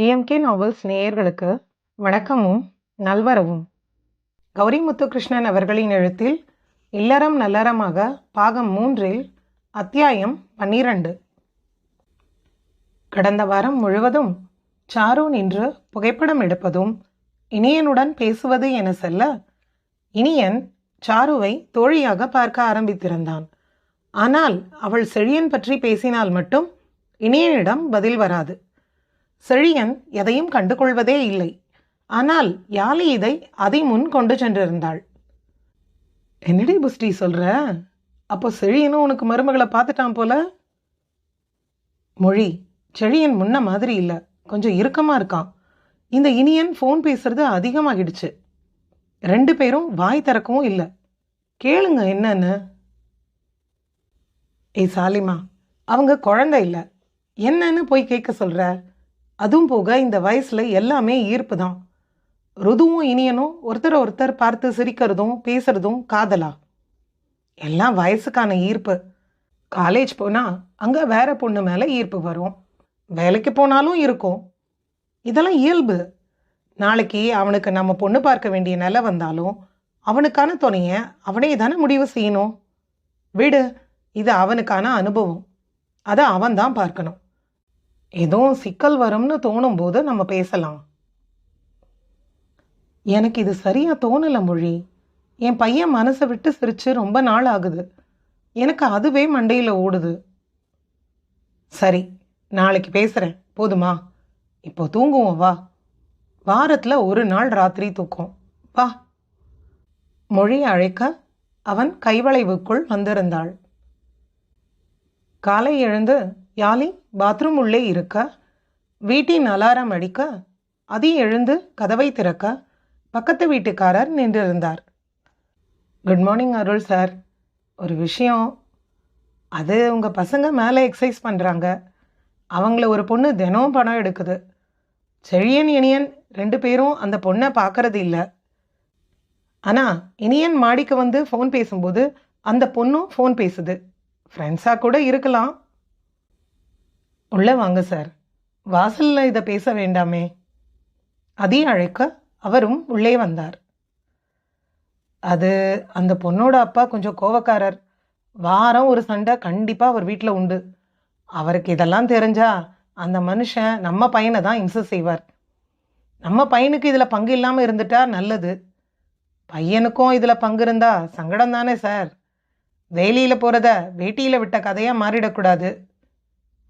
GMK novels நேயர்களுக்கு வணக்கமும் நல்வரவும். கௌரி முத்துகிருஷ்ணன் அவர்களின் எழுத்தில் இல்லறம் நல்லறமாக பாகம் மூன்றில் அத்தியாயம் பன்னிரண்டு. கடந்த வாரம் முழுவதும் சாரு நின்று புகைப்படம் எடுப்பதும் இனியனுடன் பேசுவது என செல்ல இனியன் சாருவை தோழியாக பார்க்க ஆரம்பித்திருந்தான். ஆனால் அவள் செழியன் பற்றி பேசினால் மட்டும் இனியனிடம் பதில் வராது. செழியன் எதையும் கண்டுகொள்வதே இல்லை. ஆனால் யாழி இதை அதை முன் கொண்டு சென்றிருந்தாள். என்னடி புஸ்டி சொல்ற? அப்போ செழியனும் உனக்கு மருமகளை பார்த்துட்டான் போல? மொழி செழியன் முன்ன மாதிரி இல்லை. கொஞ்சம் இறுக்கமாக இருக்கான். இந்த இனியன் ஃபோன் பேசுறது அதிகமாகிடுச்சு. ரெண்டு பேரும் வாய் திறக்கவும் இல்லை. கேளுங்க என்னன்னு. ஏய் சாலிமா அவங்க குழந்தை இல்லை. என்னன்னு போய் கேட்க சொல்கிற அதுவும் போக இந்த வயசில் எல்லாமே ஈர்ப்பு தான் ருதுவும் இனியனும் ஒருத்தர் ஒருத்தர் பார்த்து சிரிக்கிறதும் பேசுறதும் காதலா? எல்லாம் வயசுக்கான ஈர்ப்பு. காலேஜ் போனால் அங்கே வேற பொண்ணு மேலே ஈர்ப்பு வரும். வேலைக்கு போனாலும் இருக்கும். இதெல்லாம் இயல்பு. நாளைக்கு அவனுக்கு நம்ம பொண்ணு பார்க்க வேண்டிய நிலை வந்தாலும் அவனுக்கான துணையை அவனே தானே முடிவு செய்யணும்? விடு இது அவனுக்கான அனுபவம். அதை அவன் தான் பார்க்கணும். எதுவும் சிக்கல் வரும்னு தோணும் போது நம்ம பேசலாம். எனக்கு இது சரியா தோணலை மொழி. என் பையன் மனசை விட்டு சிரிச்சு ரொம்ப நாள் ஆகுது. எனக்கு அதுவே மண்டையில் ஓடுது. சரி நாளைக்கு பேசுகிறேன் போதுமா? இப்போ தூங்குவோம் வா. வாரத்தில் ஒரு நாள் ராத்திரி தூக்கம். வா. மொழி அழைக்க அவன் கைவளைவுக்குள் வந்திருந்தாள். காலை எழுந்து யாலி பாத்ரூம் உள்ளே இருக்க வீட்டின் அலாரம் அடிக்க அதி எழுந்து கதவை திறக்க பக்கத்து வீட்டுக்காரர் நின்றிருந்தார். குட் மார்னிங் அருள் சார் ஒரு விஷயம் அது உங்கள் பசங்க மேலே எக்ஸசைஸ் பண்ணுறாங்க அவங்கள ஒரு பொண்ணு தினம் பணம் எடுக்குது. செழியன் இனியன் ரெண்டு பேரும் அந்த பொண்ணை பார்க்கறது இல்லை. ஆனால் இனியன் மாடிக்கு வந்து ஃபோன் பேசும்போது அந்த பொண்ணும் ஃபோன் பேசுது. ஃப்ரெண்ட்ஸாக கூட இருக்கலாம். உள்ளே வாங்க சார். வாசலில் இதை பேச வேண்டாமே. அதி அழைக்க அவரும் உள்ளே வந்தார். அது அந்த பொண்ணோட அப்பா கொஞ்சம் கோவக்காரர். வாரம் ஒரு சண்டை கண்டிப்பாக அவர் வீட்டில் உண்டு. அவருக்கு இதெல்லாம் தெரிஞ்சா அந்த மனுஷன் நம்ம பையனை தான் இம்சை செய்வார். நம்ம பையனுக்கு இதில் பங்கு இல்லாமல் இருந்துட்டா நல்லது. பையனுக்கும் இதில் பங்கு இருந்தா சங்கடம் தானே சார்? வேலியில் போகிறத வேட்டியில் விட்ட கதையாக மாறிடக்கூடாது.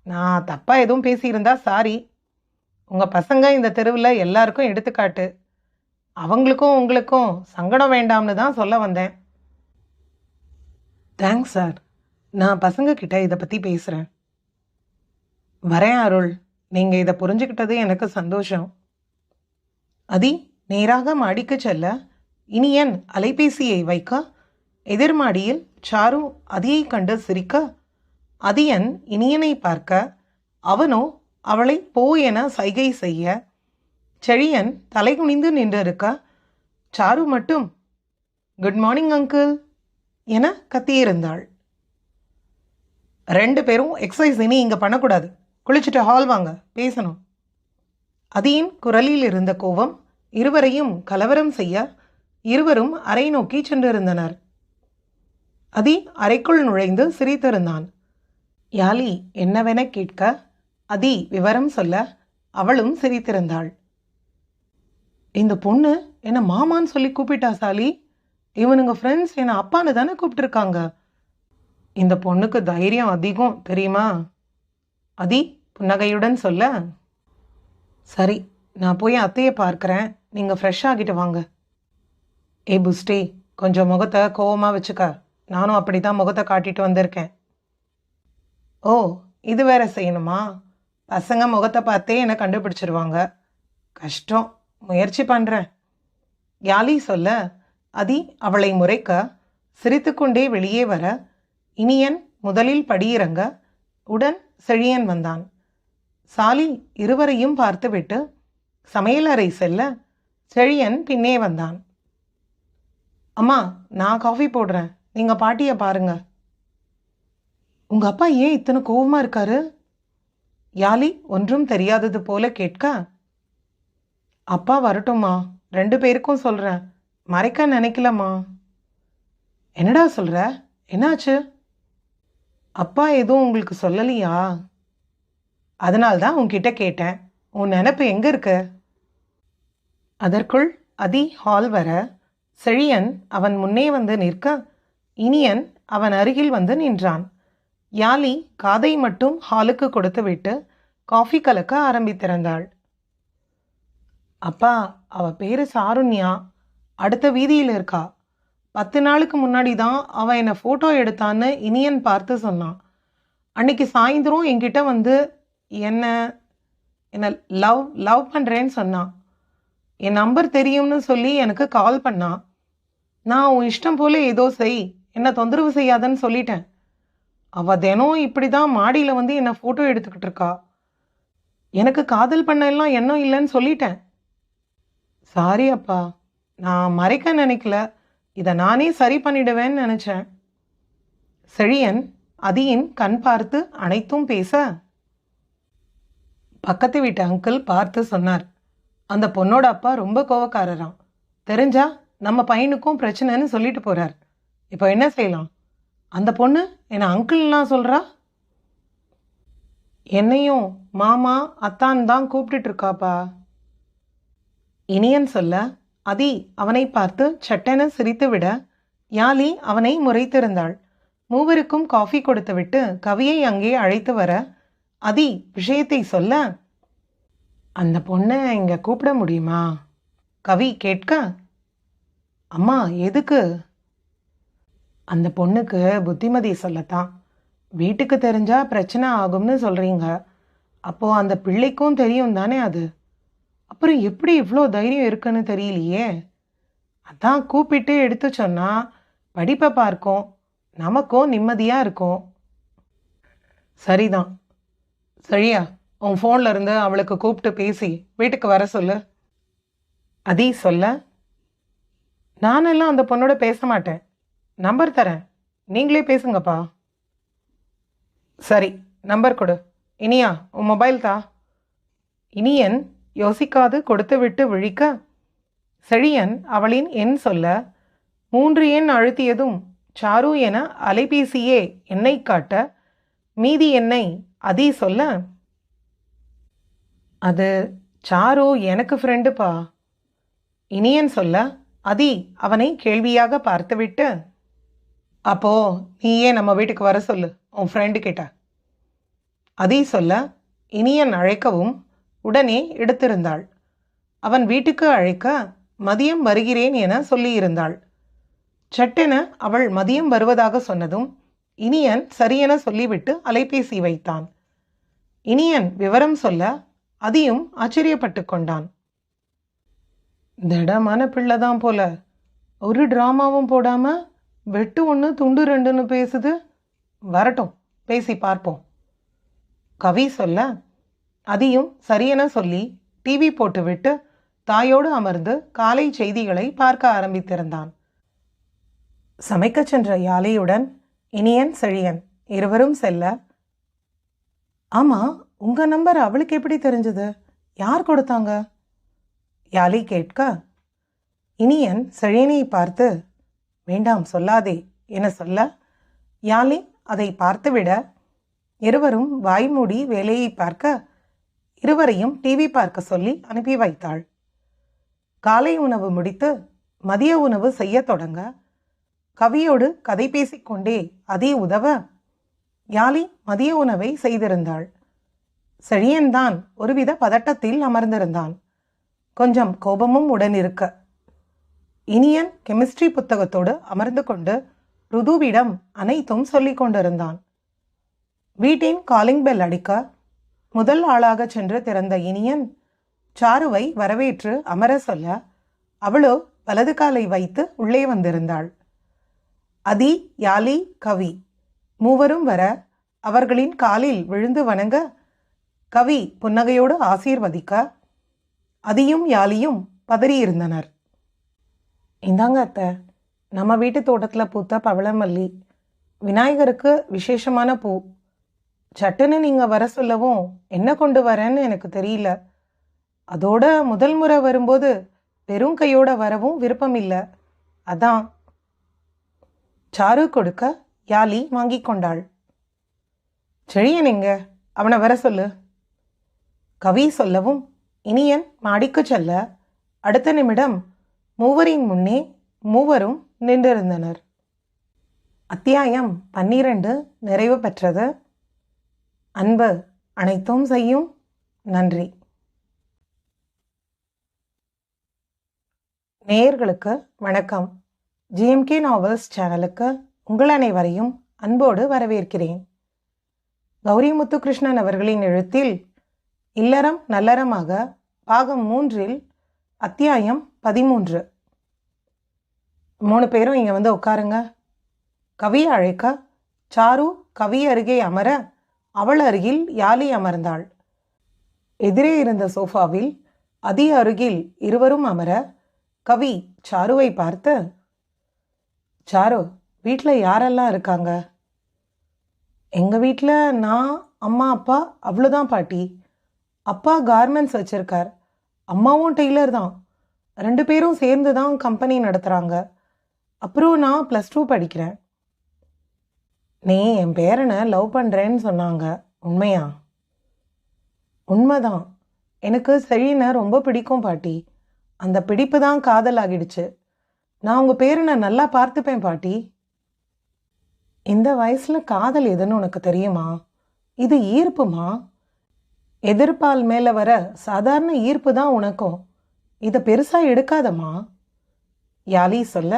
நான் தப்பாக எதுவும் பேசியிருந்தா சாரி. உங்கள் பசங்க இந்த தெருவில் எல்லாருக்கும் எடுத்துக்காட்டு. அவங்களுக்கும் உங்களுக்கும் சங்கடம் வேண்டாம்னு தான் சொல்ல வந்தேன். தேங்க்ஸ் சார் நான் பசங்கக்கிட்ட இதை பற்றி பேசுகிறேன் வரேன் அருள். நீங்கள் இதை புரிஞ்சுக்கிட்டது எனக்கு சந்தோஷம். அதி நேராக மாடிக்கு செல்ல. இனியன் அலைபேசியை வைக்க. எதிர்மாடியில் சாரு அதியை கண்டு சிரிக்க. அதியன் இனியனை பார்க்க அவனோ அவளை போ என சைகை செய்ய. செழியன் தலைகுனிந்து நின்றிருக்க சாரு மட்டும் குட் மார்னிங் அங்கிள் என கத்தியிருந்தாள். ரெண்டு பேரும் எக்ஸசைஸ் இனி இங்கே பண்ணக்கூடாது. குளிச்சுட்டு ஹால் வாங்க பேசணும். அதியின் குரலில் இருந்த கோபம் இருவரையும் கலவரம் செய்ய இருவரும் அறை நோக்கி சென்றிருந்தனர். அதி அறைக்குள் நுழைந்து சிரித்திருந்தான். யாலி என்னவென கேட்க அதி விவரம் சொல்ல. அவளும் சிரித்திருந்தாள். இந்த பொண்ணு என்னை மாமான்னு சொல்லி கூப்பிட்டா சாலி? இவனுங்க ஃப்ரெண்ட்ஸ் என்னை அப்பான்னு தானே கூப்பிட்டுருக்காங்க? இந்த பொண்ணுக்கு தைரியம் அதிகம் தெரியுமா? அதி புன்னகையுடன் சொல்ல சரி நான் போய் அத்தையை பார்க்குறேன். நீங்கள் ஃப்ரெஷ் ஆகிட்டு வாங்க. ஏ புஸ்டி கொஞ்சம் முகத்தை கோவமாக வச்சுக்க. நானும் அப்படி தான் முகத்தை காட்டிட்டு வந்திருக்கேன். ஓ இது வேற செய்யணுமா? பசங்க முகத்தை பார்த்தே என்னை கண்டுபிடிச்சிருவாங்க. கஷ்டம் முயற்சி பண்ணுறேன் யாலி சொல்ல அதி அவளை முறைக்க சிரித்துக்கொண்டே வெளியே வர இனியன் முதலில் படியிறங்க. உடன் செழியன் வந்தான். சாலி இருவரையும் பார்த்துவிட்டு சமையலறை செல்ல செழியன் பின்னே வந்தான். அம்மா நான் காஃபி போடுறேன். நீங்கள் பாட்டியை பாருங்கள் உங்க அப்பா ஏன் இத்தனை கோவமா இருக்காரு? யாலி ஒன்றும் தெரியாதது போல கேட்க அப்பா வரட்டும்மா ரெண்டு பேருக்கும் சொல்கிறேன் மறைக்க நினைக்கலம்மா. என்னடா சொல்கிற என்னாச்சு? அப்பா எதுவும் உங்களுக்கு சொல்லலையா? அதனால்தான் உன்கிட்ட கேட்டேன். உன் நினப்பு எங்கே இருக்கு? அதற்குள் அதி ஹால் வர செழியன் அவன் முன்னே வந்து நிற்க இனியன் அவன் அருகில் வந்து நின்றான். யாலி காதை மட்டும் ஹாலுக்கு கொடுத்துவிட்டு காஃபி கலக்க ஆரம்பித்திருந்தாள் அப்பா அவ பேரு சாருண்யா. அடுத்த வீதியில் இருக்கா. பத்து நாளுக்கு முன்னாடி தான் அவன் என்னை ஃபோட்டோ எடுத்தான்னு இனியன் பார்த்து சொன்னான். அன்னைக்கு சாயந்தரம் என்கிட்ட வந்து என்ன என்னை லவ் லவ் பண்ணுறேன்னு சொன்னான் என் நம்பர் தெரியும்னு சொல்லி எனக்கு கால் பண்ணான் நான் உன் இஷ்டம் போல ஏதோ செய் என்ன தொந்தரவு செய்யாதன்னு சொல்லிட்டேன். அவள் தினம் இப்படி தான் மாடியில் வந்து என்னை ஃபோட்டோ எடுத்துக்கிட்டு இருக்கா. எனக்கு காதல் பண்ண எல்லாம் எண்ணம் இல்லைன்னு சொல்லிட்டேன். சாரி அப்பா நான் மறைக்க நினைக்கல. இதை நானே சரி பண்ணிடுவேன்னு நினச்சேன். செழியன் அதியின் கண் பார்த்து அனைத்தும் பேச. பக்கத்து வீட்டு அங்கிள் பார்த்து சொன்னார் அந்த பொண்ணோட அப்பா ரொம்ப கோவக்காரராம். தெரிஞ்சா நம்ம பையனுக்கும் பிரச்சனைன்னு சொல்லிட்டு போகிறார் இப்போ என்ன செய்யலாம்? அந்த பொண்ணு என்னை அங்கிள்லாம் சொல்கிறா என்னையும் மாமா அத்தான் தான் கூப்பிட்டுட்ருக்காப்பா இனியன் சொல்ல அதி அவனை பார்த்து சட்டென சிரித்துவிட யாலி அவனை முறைத்திருந்தாள். மூவருக்கும் காஃபி கொடுத்துவிட்டு கவியை அங்கே அழைத்து வர அதி விஷயத்தை சொல்ல. அந்த பொண்ணை இங்கே கூப்பிட முடியுமா? கவி கேட்க அம்மா எதுக்கு? அந்த பொண்ணுக்கு புத்திமதி சொல்லத்தான். வீட்டுக்கு தெரிஞ்சா பிரச்சனை ஆகும்னு சொல்றீங்க. அப்போ அந்த பிள்ளைக்கும் தெரியும் தானே அது? அப்புறம் எப்படி இவ்வளோ தைரியம் இருக்குன்னு தெரியலையே. அதான் கூப்பிட்டு எடுத்து சொன்னா படிப்பை பார்க்கும். நமக்கும் நிம்மதியாக இருக்கும். சரிதான். சரியா உன் ஃபோனில் இருந்து அவளுக்கு கூப்பிட்டு பேசி வீட்டுக்கு வர சொல்லு. அதே சொல்ல. நானெல்லாம் அந்த பொண்ணோட பேச மாட்டேன். நம்பர் தரேன். நீங்களே பேசுங்கப்பா. சரி நம்பர் கொடு. இனியா உன் மொபைல் தா. இனியன் யோசிக்காது கொடுத்துவிட்டு விழிக்க. செழியன் அவளின் எண் சொல்ல. மூன்று எண் அழுத்தியதும் சாரு என அலைபேசியே எண்ணை காட்ட. மீதி எண்ணை அதி சொல்ல. அது சாரு எனக்கு ஃப்ரெண்டுப்பா இனியன் சொல்ல அதி அவனை கேள்வியாக பார்த்துவிட்டு. அப்போ நீயே நம்ம வீட்டுக்கு வர சொல்லு. உன் ஃப்ரெண்டு கிட்ட. அதி சொல்ல இனியன் அழைக்கவும் உடனே எடுத்திருந்தாள். அவன் வீட்டுக்கு அழைக்க மதியம் வருகிறேன் என சொல்லியிருந்தாள். சட்டென அவள் மதியம் வருவதாக சொன்னதும் இனியன் சரியென சொல்லிவிட்டு அலைபேசி வைத்தான். இனியன் விவரம் சொல்ல அதியும் ஆச்சரியப்பட்டு கொண்டான். திடமான பிள்ளைதான் போல. ஒரு டிராமாவும் போடாமல் வெட்டு ஒன்று துண்டு ரெண்டுன்னு பேசுது. வரட்டும் பேசி பார்ப்போம். கவி சொல்ல அதையும் சரியென சொல்லி டிவி போட்டுவிட்டு தாயோடு அமர்ந்து காலை செய்திகளை பார்க்க ஆரம்பித்திருந்தான். சமைக்கச் சென்ற யாழையுடன் இனியன் செழியன் இருவரும் செல்ல ஆமாம் உங்கள் நம்பர் அவளுக்கு எப்படி தெரிஞ்சது? யார் கொடுத்தாங்க? யாழி கேட்க இனியன் செழியனை பார்த்து வேண்டாம் சொல்லாதே என சொல்ல யாழி அதை பார்த்துவிட இருவரும் வாய்மூடி வேலையை பார்க்க இருவரையும் டிவி பார்க்க சொல்லி அனுப்பி வைத்தாள். காலை உணவு முடித்து மதிய உணவு செய்யத் தொடங்க கவியோடு கதை பேசிக்கொண்டே அதே உதவ யாழி மதிய உணவை செய்திருந்தாள். செழியன்தான் ஒருவித பதட்டத்தில் அமர்ந்திருந்தான். கொஞ்சம் கோபமும் உடன் இருக்க இனியன் கெமிஸ்ட்ரி புத்தகத்தோடு அமர்ந்து கொண்டு ருதுவிடம் அனைத்தும் சொல்லிக் கொண்டிருந்தான். வீட்டின் காலிங் பெல் அடிக்க முதல் ஆளாக சென்று திறந்த இனியன் சாருவை வரவேற்று அமர சொல்ல அவளோ வலது காலை வைத்து உள்ளே வந்திருந்தாள். அதி யாலி கவி மூவரும் வர அவர்களின் காலில் விழுந்து வணங்க கவி புன்னகையோடு ஆசீர்வதிக்க அதியும் யாலியும் பதறியிருந்தனர். இந்தாங்க அத்தை. நம்ம வீட்டு தோட்டத்தில் பூத்த பவளமல்லி. விநாயகருக்கு விசேஷமான பூ. சட்டுன்னு நீங்கள் வர சொல்லவும் என்ன கொண்டு வரேன்னு எனக்கு தெரியல. அதோட முதல் முறை வரும்போது வெறும் கையோட வரவும் விருப்பம் இல்லை. அதான். சாரு கொடுக்க யாலி வாங்கி கொண்டாள். செழியன் எங்க? அவனை வர சொல்லு. கவி சொல்லவும் இனியன் மாடிக்கு செல்ல. அடுத்த நிமிடம் மூவரின் முன்னே மூவரும் நின்றிருந்தனர். அத்தியாயம் பன்னிரண்டு நிறைவு பெற்றது. அன்பு அனைத்தும் செய்யும். நன்றி. நேயர்களுக்கு வணக்கம். ஜிஎம்கே நாவல்ஸ் சேனலுக்கு உங்கள் அனைவரையும் அன்போடு வரவேற்கிறேன். கௌரி முத்துகிருஷ்ணன் அவர்களின் எழுத்தில் இல்லறம் நல்லறமாக பாகம் மூன்றில் அத்தியாயம் பதிமூன்று. மூணு பேரும் இங்கே வந்து உட்காருங்க. கவி அழைக்க சாரு கவி அருகே அமர அவள் அருகில் யாலி அமர்ந்தாள். எதிரே இருந்த சோஃபாவில் அதி அருகில் இருவரும் அமர கவி சாருவை பார்த்து சாரு வீட்டில் யாரெல்லாம் இருக்காங்க? எங்கள் வீட்டில் நான் அம்மா அப்பா அவ்வளோதான் பாட்டி. அப்பா கார்மெண்ட்ஸ் வச்சுருக்கார். அம்மாவும் டெய்லர் தான். ரெண்டு பேரும் சேர்ந்து தான் கம்பெனி நடத்துகிறாங்க அப்புறம் நான் ப்ளஸ் டூ படிக்கிறேன். நீ என் பேரனை லவ் பண்ணுறேன்னு சொன்னாங்க. உண்மையா? உண்மைதான். எனக்கு சரின்னு ரொம்ப பிடிக்கும் பாட்டி. அந்த பிடிப்பு தான் காதல் ஆகிடுச்சு நான் உங்கள் பேரனை நல்லா பார்த்துப்பேன் பாட்டி. இந்த வயசில் காதல் எதுன்னு உனக்கு தெரியுமா? இது ஈர்ப்புமா? எதிர்ப்பால் மேலே வர சாதாரண ஈர்ப்பு தான் உனக்கும். இதை பெருசாக எடுக்காதம்மா. யாலி சொல்ல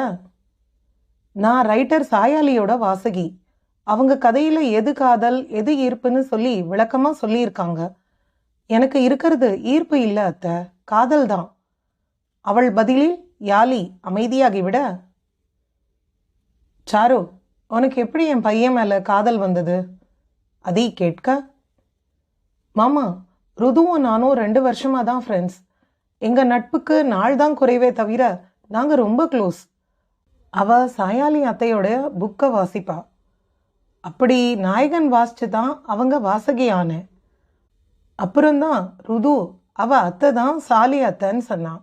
நான் ரைட்டர் சாயாலியோட வாசகி. அவங்க கதையில் எது காதல் எது ஈர்ப்புன்னு சொல்லி விளக்கமாக சொல்லியிருக்காங்க. எனக்கு இருக்கிறது ஈர்ப்பு இல்லை அத்தை காதல் தான். அவள் பதிலில் யாலி அமைதியாகிவிட சாரு உனக்கு எப்படி என் பையன் மேலே காதல் வந்தது? அதி கேட்க மாமா ருதுவும் நானும் ரெண்டு வருஷமாக தான் ஃப்ரெண்ட்ஸ் எங்கள் நட்புக்கு நாள் தான் குறைவே தவிர நாங்கள் ரொம்ப க்ளோஸ் அவள் சாயாலி அத்தையோட புக்கை வாசிப்பா. அப்படி நாயகன் வாசிச்சு தான் அவங்க வாசகி ஆனேன் அப்புறம்தான் ருது அவ அத்தை தான் சாலி அத்தைன்னு சொன்னான்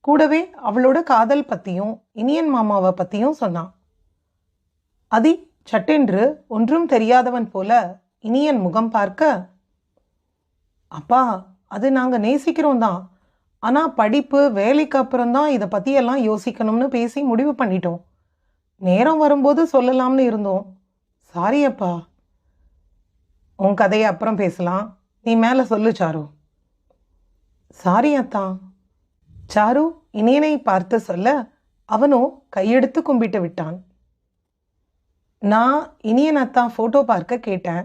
கூடவே அவளோட காதல் பற்றியும் இனியன் மாமாவை பற்றியும் சொன்னான் அதி சட்டென்று ஒன்றும் தெரியாதவன் போல இனியன் முகம் பார்க்க அப்பா அது நாங்கள் நேசிக்கிறோம் தான். ஆனால் படிப்பு வேலைக்கு அப்புறம் தான் இதை பற்றியெல்லாம் யோசிக்கணும்னு பேசி முடிவு பண்ணிட்டோம். நேரம் வரும்போது சொல்லலாம்னு இருந்தோம். சாரி அப்பா. உன் கதையை அப்புறம் பேசலாம். நீ மேலே சொல்லு சாரு. சாரி அத்தா. சாரு இனியனை பார்த்து சொல்ல அவனோ கையெடுத்து கும்பிட்டு விட்டான். நான் இனியன் அத்தா ஃபோட்டோ பார்க்க கேட்டேன்.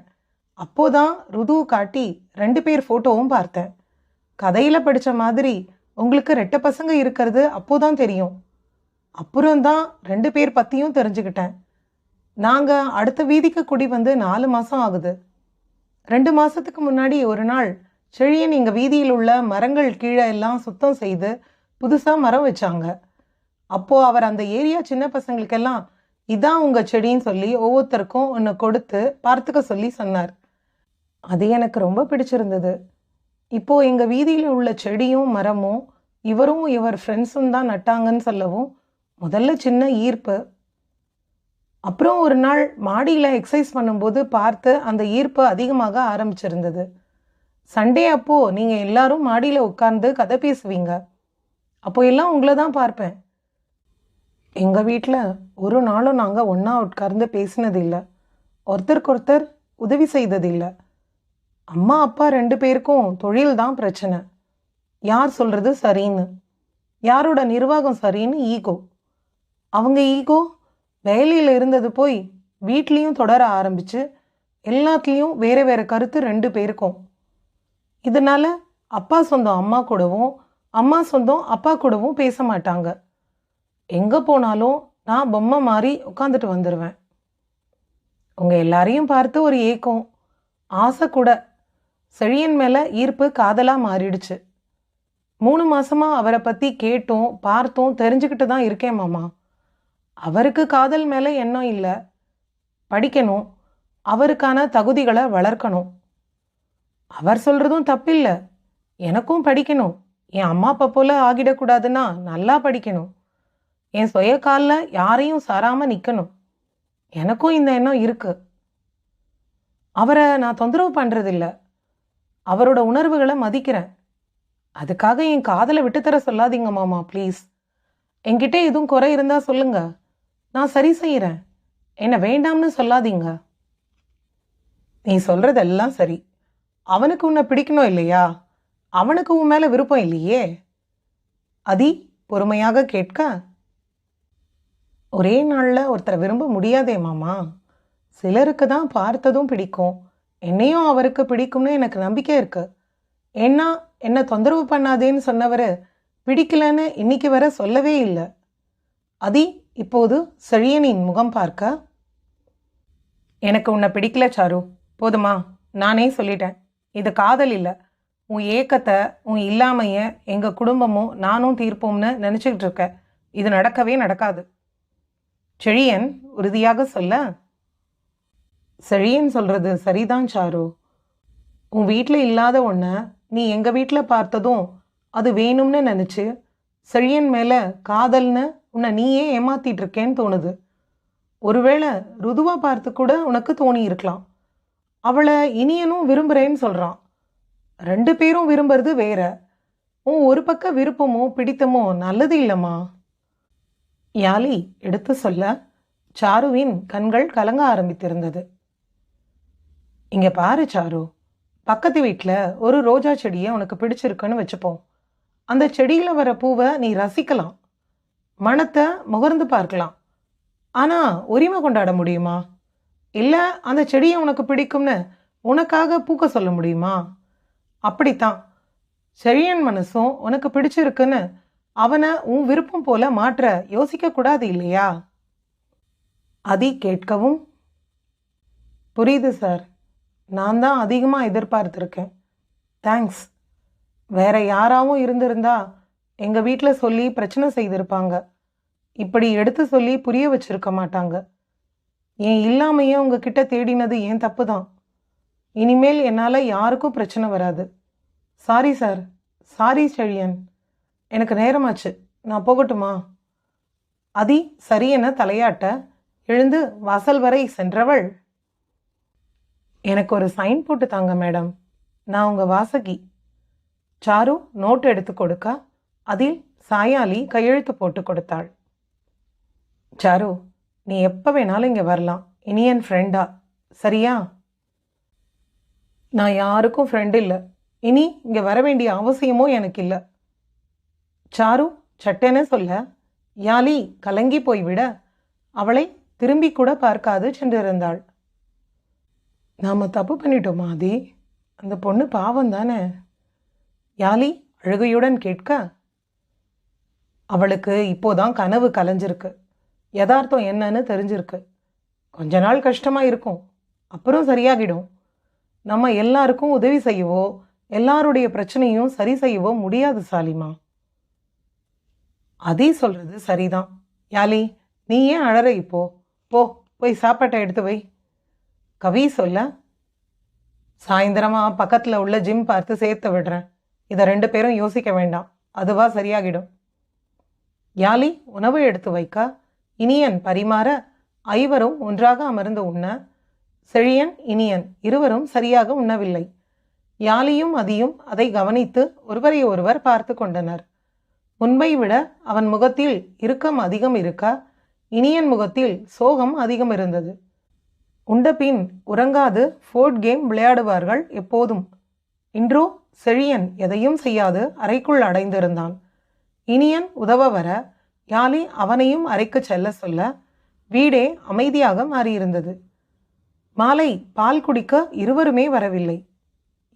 அப்போதான் ருது காட்டி ரெண்டு பேர் ஃபோட்டோவும் பார்த்தேன். கதையில் படித்த மாதிரி உங்களுக்கு ரெட்டை பசங்க இருக்கிறது அப்போதான் தெரியும். அப்புறம் தான் ரெண்டு பேர் பற்றியும் தெரிஞ்சுக்கிட்டேன். நாங்கள் அடுத்த வீதிக்கு குடி வந்து நாலு மாதம் ஆகுது. ரெண்டு மாதத்துக்கு முன்னாடி ஒரு நாள் செழியன் எங்கள் வீதியில் உள்ள மரங்கள் கீழே எல்லாம் சுத்தம் செய்து புதுசாக மரம் வச்சாங்க. அப்போது அவர் அந்த ஏரியா சின்ன பசங்களுக்கெல்லாம் இதான் உங்கள் செடின்னு சொல்லி ஒவ்வொருத்தருக்கும் ஒன்று கொடுத்து பார்த்துக்க சொல்லி சொன்னார். அது எனக்கு ரொம்ப பிடிச்சிருந்தது. இப்போ எங்கள் வீதியில் உள்ள செடியும் மரமும் இவரும் இவர் ஃப்ரெண்ட்ஸும் தான் நட்டாங்கன்னு சொல்லவும் முதல்ல சின்ன ஈர்ப்பு. அப்புறம் ஒரு நாள் மாடியில் எக்ஸசைஸ் பண்ணும்போது பார்த்து அந்த ஈர்ப்பு அதிகமாக ஆரம்பிச்சிருந்தது. சண்டே அப்போது நீங்கள் எல்லாரும் மாடியில் உட்கார்ந்து கதை பேசுவீங்க. அப்போ எல்லாம் உங்களை தான் பார்ப்பேன். எங்கள் வீட்டில் ஒரு நாளும் நாங்கள் ஒன்றா உட்கார்ந்து பேசினதில்லை. ஒருத்தருக்கு ஒருத்தர் உதவி செய்ததில்லை. அம்மா அப்பா ரெண்டு பேருக்கும் தொழில் தான் பிரச்சனை. யார் சொல்கிறது சரின்னு? யாரோட நிர்வாகம் சரின்னு? ஈகோ. அவங்க ஈகோ வேலையில் இருந்தது போய் வீட்லேயும் தொடர ஆரம்பிச்சு எல்லாத்துலேயும் வேறு வேறு கருத்து ரெண்டு பேருக்கும். இதனால் அப்பா சொந்தம் அம்மா கூடவும் அம்மா சொந்தம் அப்பா கூடவும் பேச மாட்டாங்க. எங்கே போனாலும் நான் பொம்மை மாறி உட்காந்துட்டு வந்துடுவேன் உங்கள் எல்லாரையும் பார்த்து ஒரு ஏக்கம். ஆசை கூட. செழியன் மேலே ஈர்ப்பு காதலாக மாறிடுச்சு. மூணு மாசமா அவரை பற்றி கேட்டோம் பார்த்தோம் தெரிஞ்சுக்கிட்டு தான் இருக்கேன் மாமா. அவருக்கு காதல் மேலே எண்ணம் இல்லை. படிக்கணும். அவருக்கான தகுதிகளை வளர்க்கணும். அவர் சொல்கிறதும் தப்பில்லை. எனக்கும் படிக்கணும். என் அம்மா அப்பா போல ஆகிடக்கூடாதுன்னா நல்லா படிக்கணும். என் சுய காலில் யாரையும் சாராமல் நிற்கணும் எனக்கும் இந்த எண்ணம் இருக்கு. அவரை நான் தொந்தரவு பண்ணுறதில்ல அவரோட உணர்வுகளை மதிக்கிறேன். அதுக்காக என் காதலை விட்டுத்தர சொல்லாதீங்க மாமா ப்ளீஸ். என்கிட்ட எதுவும் குறை இருந்தால் சொல்லுங்க. நான் சரி செய்கிறேன் என்னை வேண்டாம்னு சொல்லாதீங்க. நீ சொல்கிறதெல்லாம் சரி. அவனுக்கு உன்னை பிடிக்கணும் இல்லையா? அவனுக்கு உன் மேலே விருப்பம் இல்லையே? அதி பொறுமையாக கேட்க. ஒரே நாளில் ஒருத்தரை விரும்ப முடியாதே மாமா. சிலருக்கு தான் பார்த்ததும் பிடிக்கும். என்னையும் அவருக்கு பிடிக்கும்னு எனக்கு நம்பிக்கை இருக்கு. ஏன்னா என்னை தொந்தரவு பண்ணாதேன்னு சொன்னவர் பிடிக்கலன்னு இன்னைக்கு வர சொல்லவே இல்லை. அதி இப்போது செழியனின் முகம் பார்க்க. எனக்கு உன்னை பிடிக்கல சாரு. போதுமா? நானே சொல்லிட்டேன். இது காதல் இல்லை. உன் ஏக்கத்தை உன் இல்லாமைய எங்கள் குடும்பமும் நானும் தீர்ப்போம்னு நினச்சிக்கிட்டு இருக்க. இது நடக்கவே நடக்காது. செழியன் உறுதியாக சொல்ல செழியன் சொல்கிறது சரிதான் சாரு. உன் வீட்டில் இல்லாத ஒன்றை நீ எங்கள் வீட்டில் பார்த்ததும் அது வேணும்னு நினச்சி செழியன் மேலே காதல்னு உன்னை நீயே ஏமாத்திட்டு இருக்கேன்னு தோணுது. ஒருவேளை ருதுவா பார்த்து கூட உனக்கு தோணி இருக்கலாம். அவளை இனியனும் விரும்புகிறேன்னு சொல்கிறான் ரெண்டு பேரும் விரும்புறது வேற. உன் ஒரு பக்க விருப்பமோ பிடித்தமோ நல்லது இல்லைம்மா. யாலி எடுத்து சொல்ல சாருவின் கண்கள் கலங்க ஆரம்பித்திருந்தது. இங்கே பாரு சாரு. பக்கத்து வீட்டில் ஒரு ரோஜா செடியை உனக்கு பிடிச்சிருக்குன்னு வச்சுப்போம். அந்த செடியில் வர பூவை நீ ரசிக்கலாம். மனத்தை முகர்ந்து பார்க்கலாம். ஆனால் உரிமை கொண்டாட முடியுமா? இல்லை அந்த செடியை உனக்கு பிடிக்கும்னு உனக்காக பூக்க சொல்ல முடியுமா? அப்படித்தான். செழியன் மனசும் உனக்கு பிடிச்சிருக்குன்னு அவனை உன் விருப்பம் போல மாற்ற யோசிக்கக்கூடாது இல்லையா? அதி கேட்கவும். புரியுது சார். நான் தான் அதிகமாக எதிர்பார்த்துருக்கேன். தேங்க்ஸ் வேற யாராவும் இருந்திருந்தா எங்கள் வீட்டில் சொல்லி பிரச்சனை செய்திருப்பாங்க. இப்படி எடுத்து சொல்லி புரிய வச்சிருக்க மாட்டாங்க. என் இல்லாமையே உங்ககிட்ட தேடினது ஏன் தப்பு தான் இனிமேல் என்னால் யாருக்கும் பிரச்சனை வராது. Sorry sir sorry Chezhiyan. எனக்கு நேரமாச்சு. நான் போகட்டுமா? அதி சரியென தலையாட்ட எழுந்து வாசல் வரை சென்றவள் எனக்கு ஒரு சைன் போட்டு தாங்க மேடம் நான் உங்கள் வாசகி. சாரு நோட் எடுத்து கொடுக்க. அதில் சாயாலி கையெழுத்து போட்டு கொடுத்தாள். சாரு நீ எப்போ வேணாலும் இங்கே வரலாம். இனி என் ஃப்ரெண்டா சரியா? நான் யாருக்கும் ஃப்ரெண்ட் இல்லை. இனி இங்கே வர வேண்டிய அவசியமும் எனக்கு இல்லை. சாரு சட்டென சொல்ல யாலி கலங்கி போய்விட. அவளை திரும்பி கூட பார்க்காது சென்றிருந்தாள். நாம் தப்பு பண்ணிட்டோம் ஆதி? அந்த பொண்ணு பாவம் தானே? யாலி அழுகையுடன் கேட்க அவளுக்கு இப்போதான் கனவு கலைஞ்சிருக்கு. யதார்த்தம் என்னன்னு தெரிஞ்சிருக்கு. கொஞ்ச நாள் கஷ்டமாக இருக்கும். அப்புறம் சரியாகிடும். நம்ம எல்லாருக்கும் உதவி செய்யவோ எல்லாருடைய பிரச்சனையும் சரி செய்யவோ முடியாது சாலிமா. அதே சொல்கிறது சரிதான். யாலி நீ ஏன் அழற இப்போ? போ போய் சாப்பாட்டை எடுத்து வை. கவி சொல்ல சாயந்தரமாக பக்கத்தில் உள்ள ஜிம் பார்த்து சேர்த்து விடுறேன். இதை ரெண்டு பேரும் யோசிக்க வேண்டாம். அதுவா சரியாகிடும். யாலி உணவு எடுத்து வைக்க. இனியன் பரிமாற. ஐவரும் ஒன்றாக அமர்ந்து உண்ண. செழியன் இனியன். இருவரும் சரியாக உண்ணவில்லை. யாலியும் அதியும் அதை கவனித்து ஒருவரை ஒருவர் பார்த்து கொண்டனர். முன்பை விட அவன் முகத்தில் இறுக்கம் அதிகம் இருக்க? இனியன் முகத்தில் சோகம் அதிகம் இருந்தது. உண்டபின் உறங்காது ஃபோர்ட் கேம் விளையாடுவார்கள் எப்போதும். இன்றோ செழியன் எதையும் செய்யாது அறைக்குள் அடைந்திருந்தான். இனியன் உதவ வர யாலி அவனையும் அறைக்கு செல்ல சொல்ல வீடே அமைதியாக மாறியிருந்தது. மாலை பால் குடிக்க இருவருமே வரவில்லை.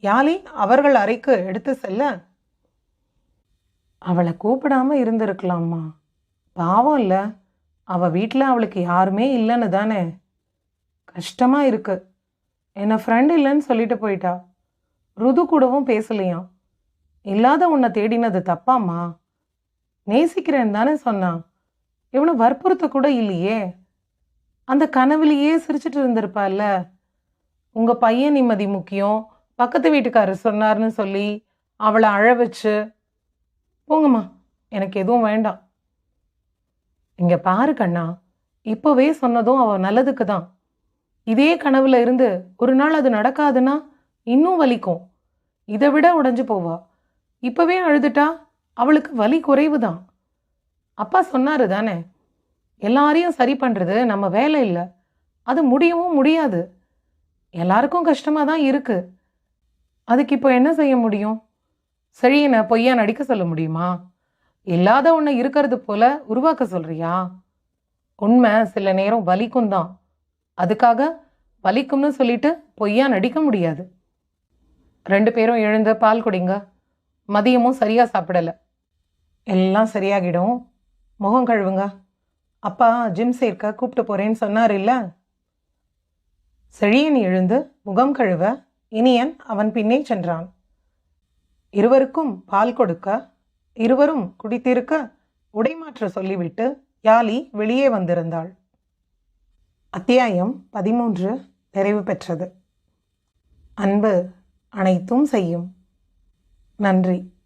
யாலி அவர்கள் அறைக்கு எடுத்து செல்ல அவளை கூப்பிடாம இருந்திருக்கலாம்மா. பாவம் இல்லை. அவ வீட்டில் அவளுக்கு யாருமே இல்லைன்னு தானே. கஷ்டமாக இருக்கு. என்னை ஃப்ரெண்ட் இல்லைன்னு சொல்லிட்டு போயிட்டா. ருது கூடவும் பேசலையாம் இல்லாத உன்னை தேடினது தப்பாம்மா? நேசிக்கிறேன் தானே சொன்னான் இவனை வற்புறுத்த கூட இல்லையே. அந்த கனவுலையே சிரிச்சிட்டு இருந்திருப்பால்ல. உங்கள் பையன் நிம்மதி முக்கியம். பக்கத்து வீட்டுக்காரர் சொன்னார்னு சொல்லி அவளை அழ வச்சு. போங்கம்மா எனக்கு எதுவும் வேண்டாம். இங்கே பாரு கண்ணா இப்போவே சொன்னதும் அவள் நல்லதுக்கு தான். இதே கனவுல இருந்து ஒரு நாள் அது நடக்காதுன்னா இன்னும் வலிக்கும். இதை விட உடைஞ்சு போவா. இப்பவே அழுதுட்டா அவளுக்கு வலி குறைவு தான் அப்பா சொன்னாரு தானே எல்லாரையும் சரி பண்ணுறது நம்ம வேலை இல்லை அது முடியவும் முடியாது. எல்லாருக்கும் கஷ்டமாக தான் இருக்குது அதுக்கு இப்போ என்ன செய்ய முடியும்? சரி பொய்யா நடிக்க சொல்ல முடியுமா? இல்லாத ஒன்று இருக்கிறது போல உருவாக்க சொல்கிறியா உண்மை சில நேரம் வலிக்கும் தான் அதுக்காக வலிக்கும்னு சொல்லிட்டு பொய்யா நடிக்க முடியாது. ரெண்டு பேரும் எழுந்து பால் குடிங்க. மதியமும் சரியாக சாப்பிடலை. எல்லாம் சரியாகிடும். முகம் கழுவுங்க. அப்பா ஜிம் சேர்க்க கூப்பிட்டு போகிறேன்னு சொன்னார் இல்லை? செழியன் எழுந்து முகம் கழுவ இனியன் அவன் பின்னே சென்றான். இருவருக்கும் பால் கொடுக்க இருவரும் குடித்திருக்க உடைமாற்ற சொல்லிவிட்டு யாலி வெளியே வந்திருந்தாள். அத்தியாயம் பதிமூன்று. நிறைவு பெற்றது. அன்பு அனைத்தும் செய்யும். நன்றி.